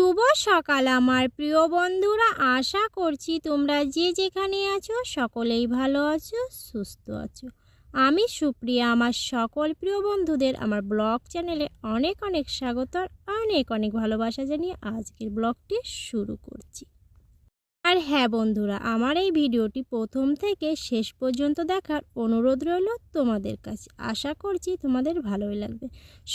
শুভ সকাল আমার প্রিয় বন্ধুরা। আশা করছি তোমরা যে যেখানে আছো সকলেই ভালো আছো, সুস্থ আছো। আমি সুপ্রিয়া, আমার সকল প্রিয় বন্ধুদের আমার ব্লগ চ্যানেলে অনেক অনেক স্বাগত অনেক অনেক ভালোবাসা জানিয়ে আজকের ব্লগটি শুরু করছি। আর হ্যাঁ বন্ধুরা, আমার এই ভিডিওটি প্রথম থেকে শেষ পর্যন্ত দেখার অনুরোধ রইল তোমাদের কাছে। আশা করছি তোমাদের ভালোই লাগবে।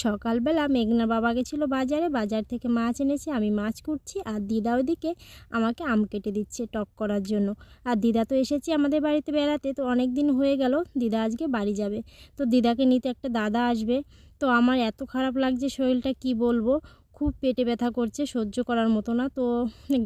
সকালবেলা মেঘনা বাবা গেছিল বাজারে, বাজার থেকে মাছ এনেছে, আমি মাছ কুটছি আর দিদা ওইদিকে আমাকে আম কেটে দিচ্ছে টক করার জন্য। আর দিদা তো এসেছে আমাদের বাড়িতে বেড়াতে, তো অনেক দিন হয়ে গেল, দিদা আজকে বাড়ি যাবে। তো দিদাকে নিতে একটা দাদা আসবে, তো আমার এত খারাপ লাগছে শরীরটা, কি বলব? খুব পেটে ব্যথা করছে, সহ্য করার মতো না। তো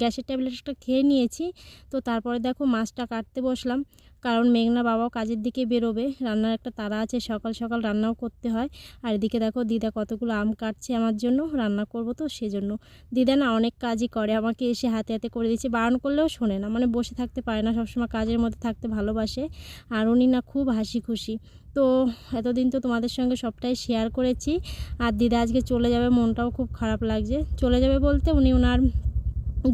গ্যাসের ট্যাবলেটটা খেয়ে নিয়েছি। তো তারপরে দেখো মাছটা কাটতে বসলাম। কারণ মেঘনা বাবাও কাজের দিকে বেরোবে, রান্নার একটা তারা আছে, সকাল সকাল রান্নাও করতে হয়। আর এদিকে দেখো, দিদা কতগুলো আম কাটছে আমার জন্য, রান্না করব তো সেজন্য। দিদা না অনেক কাজই করে, আমাকে এসে হাতে হাতে করে দিচ্ছে, বারণ করলেও শোনে না মানে বসে থাকতে পারে না, সবসময় কাজের মধ্যে থাকতে ভালোবাসে। আর উনি না খুব হাসি খুশি তো এতদিন তো তোমাদের সঙ্গে সবটাই শেয়ার করেছি। আর দিদা আজকে চলে যাবে, মনটাও খুব খারাপ লাগছে। চলে যাবে বলতে উনি ওনার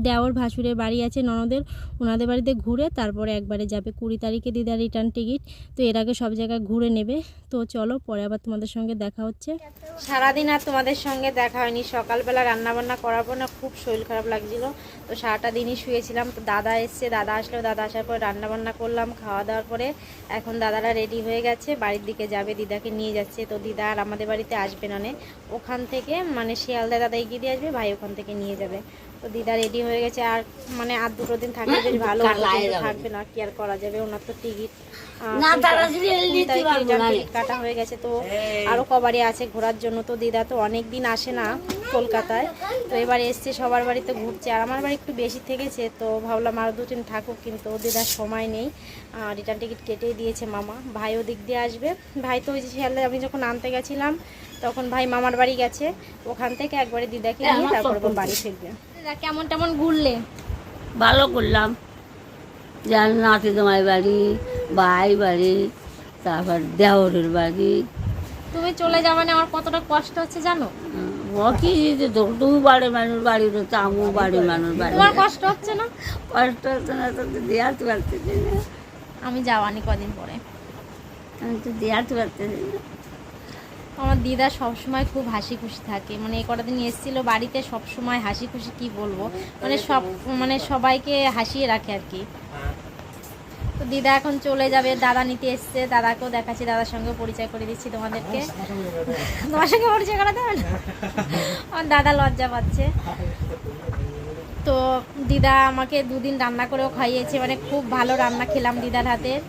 দেওর ভাসুরের বাড়ি আছে ননদের। ওনাদের বাড়িতে ঘুরে তারপরে একবারে যাবে। কুড়ি তারিখে দিদার রিটার্ন টিকিট। তো এর আগে সব জায়গায় ঘুরে নেবে। তো চলো পরে আবার তোমাদের সঙ্গে দেখা হচ্ছে। সারাদিন আর তোমাদের সঙ্গে দেখা হয়নি। সকালবেলা রান্নাবান্না করার পর না। খুব শরীর খারাপ লাগছিল। তো সারাটা দিনই শুয়েছিলাম। তো দাদা এসছে। দাদা আসলো। দাদা আসার পর রান্নাবান্না করলাম। খাওয়া দাওয়ার পরে এখন দাদারা রেডি হয়ে গেছে। বাড়ির দিকে যাবে। দিদাকে নিয়ে যাচ্ছে। তো দিদা আর আমাদের বাড়িতে আসবে নে। ওখান থেকে মানে শিয়ালদা দাদা এগিয়ে দিয়ে আসবে। ভাই ওখান থেকে নিয়ে যাবে। তো দিদা রেডি হয়ে গেছে আর মানে আর দুটো দিন থাকলে বেশ ভালো থাকবে না কি আর করা যাবে? ওনার তো টিকিট। কাটা হয়ে গেছে তো আরও কবারই আছে ঘোরার জন্য। তো দিদা তো অনেক দিন আসে না কলকাতায় তো এবার এসছে সবার বাড়িতে ঘুরছে। আর আমার বাড়ি একটু বেশি থেকেছে তো ভাবলাম আরও দুদিন থাকুক কিন্তু দিদার সময় নেই। রিটার্ন টিকিট কেটেই দিয়েছে মামা। ভাই ওদিক দিয়ে আসবে। ভাই তো ওই যে শিয়ালদা আমি যখন আনতে গেছিলাম তখন ভাই মামার বাড়ি গেছে। ওখান থেকে একবারে দিদাকে নিয়ে তারপর বাড়ি ফিরবে। কেমন তেমন ঘুরলে? ভালো করলাম। যার নাতি তোমার বাড়ি ভাই বাড়ি তারপর দেওরের বাড়ি। তুমি চলে যাবে না আমার কতটা কষ্ট হচ্ছে জানো? ও কি তুমি বাড়ির মানুষ বাড়ি রয়েছে আমিও বাড়ির মানুষ বাড়ি। তোমার কষ্ট হচ্ছে না? কষ্ট হচ্ছে না তো দেওয়াতে পারতেছি আমি যাওয়ানি কদিন পরে। আমি তো দেওয়াতে পারতেছি না আমার দিদা সবসময় খুব হাসি খুশি থাকে। মানে এই কটা দিন এসেছিল বাড়িতে সবসময় হাসি খুশি কি বলব? মানে সব মানে সবাইকে হাসিয়ে রাখে আর কি। তো দিদা এখন চলে যাবে, দাদা নিতে এসছে, দাদাকেও দেখাচ্ছি, দাদার সঙ্গে পরিচয় করে দিচ্ছি তোমাদেরকে। তোমার সঙ্গে পরিচয় করাতে হবে না? আমার দাদা লজ্জা পাচ্ছে। তো দিদা আমাকে দুদিন রান্না করেও খাইয়েছে মানে খুব ভালো রান্না খেলাম দিদার হাতের।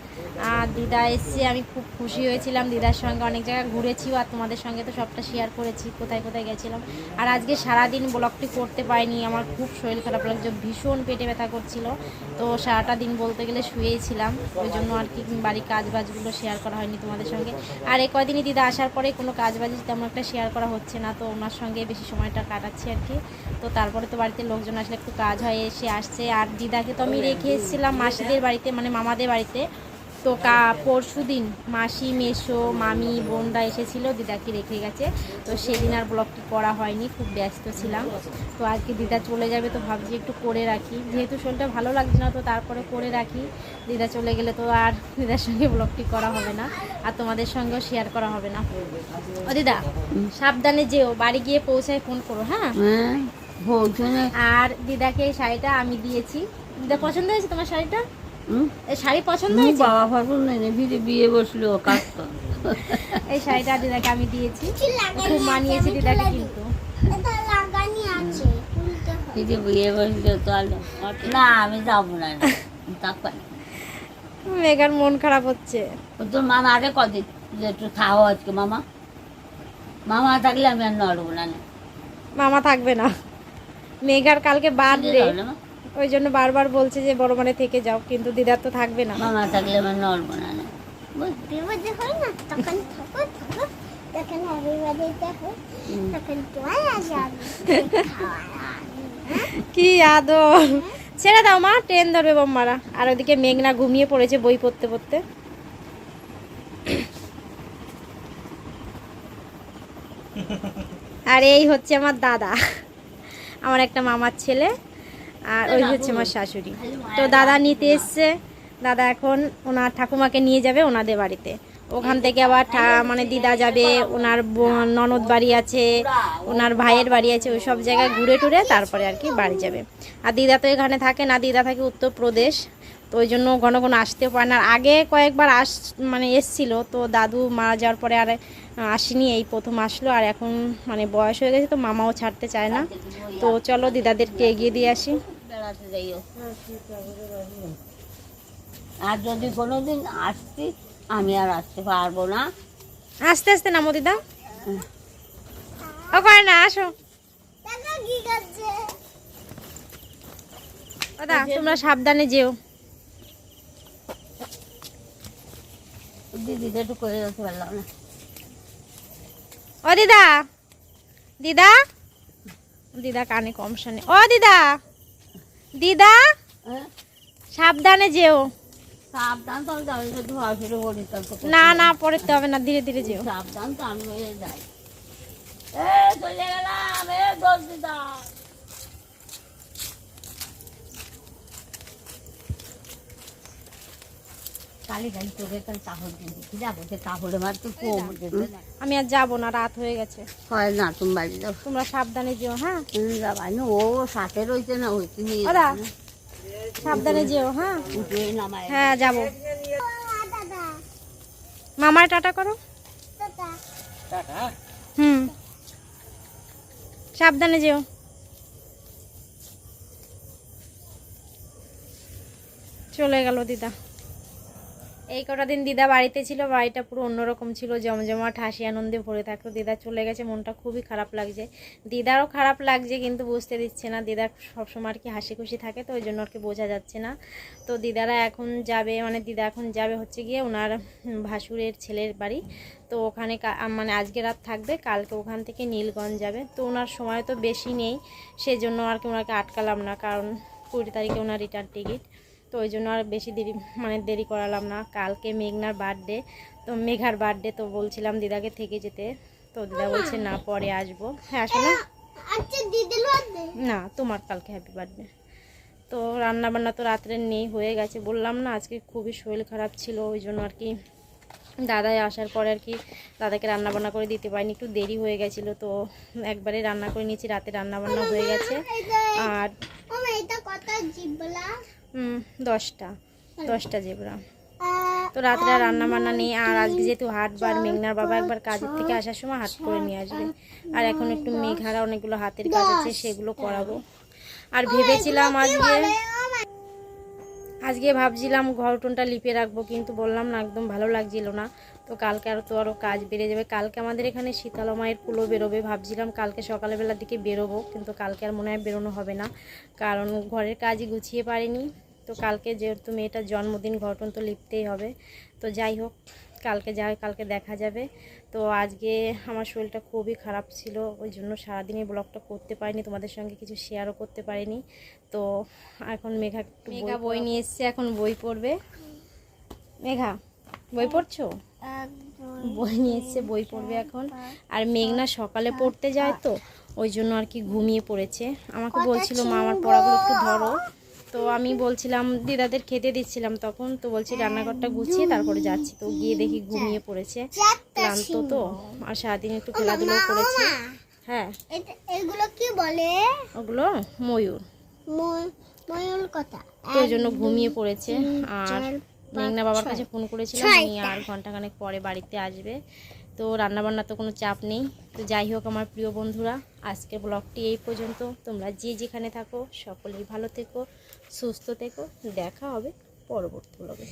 আর দিদা এসছে, আমি খুব খুশি হয়েছিলাম। দিদার সঙ্গে অনেক জায়গায় ঘুরেছিও আর তোমাদের সঙ্গে তো সবটা শেয়ার করেছি, কোথায় কোথায় গেছিলাম। আর আজকে সারাদিন ব্লগটি করতে পারিনি, আমার খুব শরীর খারাপ লাগছে, ভীষণ পেটে ব্যথা করছিল। তো সারাটা দিন বলতে গেলে শুয়েই ছিলাম, ওই জন্য আর কি বাড়ির কাজ বাজগুলো শেয়ার করা হয়নি তোমাদের সঙ্গে। আর এই কয়দিনই দিদা আসার পরে কোনো কাজ বাজ তেমন একটা শেয়ার করা হচ্ছে না, তো ওনার সঙ্গে বেশি সময়টা কাটাচ্ছি আর কি। তো তারপরে তো বাড়িতে লোকজন আসলে একটু কাজ হয়, এসে আসছে। আর দিদাকে তো আমি রেখে এসেছিলাম মাসিদের বাড়িতে মানে মামাদের বাড়িতে। তো কা পরশু দিন মাসি মেশো মামি বোনরা এসেছিল দিদাকে রেখে গেছে। তো সেদিন আর ব্লগটি করা হয়নি খুব ব্যস্ত ছিলাম। তো আজকে দিদা চলে যাবে তো ভাবছি একটু করে রাখি। যেহেতু শরীরটা ভালো লাগছে না তো তারপরে করে রাখি। দিদা চলে গেলে তো আর দিদার সঙ্গে ব্লগটি করা হবে না আর তোমাদের সঙ্গেও শেয়ার করা হবে না। ও দিদা সাবধানে যেও বাড়ি গিয়ে পৌঁছায় ফোন করো হ্যাঁ? হ্যাঁ আর দিদাকে এই শাড়িটা আমি দিয়েছি। দিদা পছন্দ হয়েছে তোমার শাড়িটা? এই শাড়ি পছন্দ হয়েছে? বাবা ফাগুন নেই বিয়ে বিয়ে বসল এই শাড়িটা দিদাকে আমি দিয়েছি। খুব মানিয়েছে দিদাকে কিন্তু। দিদি বিয়ে বসল তো না আমি যাব না তারপর মেঘার মন খারাপ হচ্ছে। ও তোর মামা আরে কদিন যে একটু খাও আজকে মামা? মামা থাকলে আমি আর নড়বো না। না। মামা থাকবে না। মেঘার কালকে বাদ মা, ওই জন্য বারবার বলছে যে বড় মানে থেকে যাও কিন্তু দিদার তো থাকবে না। মামা থাকলে আমি আর নড়বো না। বিপদে হয় না তখন থাকো থাকো তখন রবিবারেতে হয় তখন তোমার কি আদর। ছেড়ে দাও মা ট্রেন ধরবে বোম্মারা। আর ওদিকে মেঘনা ঘুমিয়ে পড়েছে বই পড়তে পড়তে। আর এই হচ্ছে আমার দাদা আমার একটা মামার ছেলে। আর ওই হচ্ছে আমার শাশুড়ি। তো দাদা নিতে এসছে। দাদা এখন ওনার ঠাকুমাকে নিয়ে যাবে ওনাদের বাড়িতে। ওখান থেকে আবার ঠা- মানে দিদা যাবে ওনার ননদ বাড়ি আছে ওনার ভাইয়ের বাড়ি আছে ওই সব জায়গায় ঘুরে টুরে তারপরে আর কি বাড়ি যাবে। আর দিদা তো এখানে থাকে না দিদা থাকে উত্তরপ্রদেশ তো ওই জন্য ঘন ঘন আসতে পারে না। আর আগে কয়েকবার আস মানে এসছিল তো দাদু মারা যাওয়ার পরে আর আসেনি এই প্রথম আসলো। আর এখন মানে বয়স হয়ে গেছে তো মামাও ছাড়তে চায় না। তো চলো দিদাদেরকে এগিয়ে দিয়ে আসি। বেড়াতে যাইও। আর যদি কোনোদিন আসতি আমি আর আসতে পারব না। আস্তে আস্তে নামো দিদা। ও করে না আসো। দাদা তোমরা সাবধানে যেও। দিদিকে একটু করে যেতে পারলাম না। ও দিদা। দিদা? দিদা কানে কম শোনে। ও দিদা। দিদা? হ্যাঁ? সাবধানে যেও। সাবধান তো আমি বলি না না পড়তে হবে না ধীরে ধীরে যেও। সাবধান তো আমি যাই। এ চলে গেলাম এ দোষ দিতাম কালি কালি তোকে কাল কাপড় কিনতে কি যাব যে কাপড়ে মার তো কম যেতে না। আমি আর যাব না রাত হয়ে গেছে। হয় না তুমি বাড়ি যাও। তোমরা সাবধানে যেও হ্যাঁ? না ও সাথে রয়েছে না হইতে নিয়ে ওরা সাবধানে যেও হ্যাঁ? হ্যাঁ যাব। মামার টাটা করো। হুম। সাবধানে যেও। চলে গেল দিদা। এই কটা দিন দিদা বাড়িতে ছিল, বাড়িটা পুরো অন্যরকম ছিল, জমজমাট, হাসি আনন্দে ভরে থাকতো। দিদা চলে গেছে, মনটা খুবই খারাপ লাগছে। দিদারও খারাপ লাগছে, কিন্তু বুঝতে দিচ্ছে না। দিদা সবসময় আর কি হাসি খুশি থাকে, তো ওই জন্য আর কি বোঝা যাচ্ছে না। তো দিদারা এখন যাবে মানে দিদা এখন যাবে হচ্ছে গিয়ে ওনার ভাসুরের ছেলের বাড়ি। তো ওখানে মানে আজকে রাত থাকবে, কালকে ওখান থেকে নীলগঞ্জ যাবে। তো ওনার সময় তো বেশি নেই, সেজন্য আর কি ওনাকে আটকালাম না, কারণ কুড়ি তারিখে ওনার রিটার্ন টিকিট তো ওই জন্য আর বেশি দেরি মানে দেরি করালাম না। কালকে মেঘনার বার্থডে তো মেঘার বার্থডে তো বলছিলাম দিদাকে থেকে যেতে। তো দিদা বলছে না পরে আসব। হ্যাঁ আসো না আচ্ছা না তোমার কালকে হ্যাপি বার্থডে তো রান্না বান্না তো রাত্রে নেই হয়ে গেছে। বললাম না আজকে খুবই শরীর খারাপ ছিল ওই জন্য আর কি দাদাই আসার পরে আর কি দাদাকে রান্না বান্না করে দিতে পারিনি। একটু দেরি হয়ে গেছিল তো একবারে রান্না করে নিয়েছি। রাতে রান্না বান্না হয়ে গেছে। আর দশটা। দশটা জেবরা। তো রাত্রে রান্না বান্না নেই আর আজকে যেহেতু হাট হাটবার মেঘনার বাবা একবার কাজের থেকে আসার সময় হাট করে নিয়ে আসবে। আর এখন একটু মেঘারা অনেকগুলো হাতের কাজ আছে সেগুলো করাবো। আর ভেবেছিলাম আজকে আজকে ভাবছিলাম ঘর টোনটা লিপে রাখব কিন্তু বললাম না একদম ভালো লাগছিল না। তো কালকে আরও তো আরও কাজ বেড়ে যাবে। কালকে আমাদের এখানে শীতলা মায়ের কুলো বেরোবে ভাবছিলাম কালকে সকালবেলার দিকে বেরোবো কিন্তু কালকে আর মনে হয় বেরোনো হবে না। কারণ ঘরের কাজই গুছিয়ে পারিনি। তো কালকে যেহেতু মেয়েটার জন্মদিন ঘটন তো লিখতেই হবে। তো যাই হোক কালকে যা কালকে দেখা যাবে। তো আজকে আমার শরীরটা খুবই খারাপ ছিল ওই জন্য সারাদিন এই ব্লগটা করতে পারিনি তোমাদের সঙ্গে কিছু শেয়ারও করতে পারিনি। তো এখন মেঘা একটু মেঘা বই নিয়ে এসছে এখন বই পড়বে। মেঘা বই পড়ছো? বই নিয়ে এসছে বই পড়বে এখন। আর মেঘনা সকালে পড়তে যায় তো ওই জন্য আর কি ঘুমিয়ে পড়েছে। আমাকে বলছিল মা আমার পড়াগুলো একটু ধরো। তো আমি বলছিলাম দিদাদের খেতে দিচ্ছিলাম তখন। তো বলছি রান্নাঘরটা গুছিয়ে তারপরে যাচ্ছি। তো গিয়ে দেখি ঘুমিয়ে পড়েছে। ক্লান্ত তো আর সারাদিন একটু খেলাধুলো করেছে। হ্যাঁ। এগুলো কি বলে? ওগুলো ময়ূর। ময়ূর কথা। তো ওই জন্য ঘুমিয়ে পড়েছে। আর মেঘনা বাবার কাছে ফোন করেছিলাম। উনি আর ঘন্টাখানেক পরে বাড়িতে আসবে। তো রান্নাবান্না তো কোনো চাপ নেই। তো যাই হোক আমার প্রিয় বন্ধুরা আজকের ব্লগটি এই পর্যন্ত। তোমরা যে যেখানে থাকো সকলেই ভালো থেকো। সুস্থ থেকো দেখা হবে পরবর্তী ব্লগে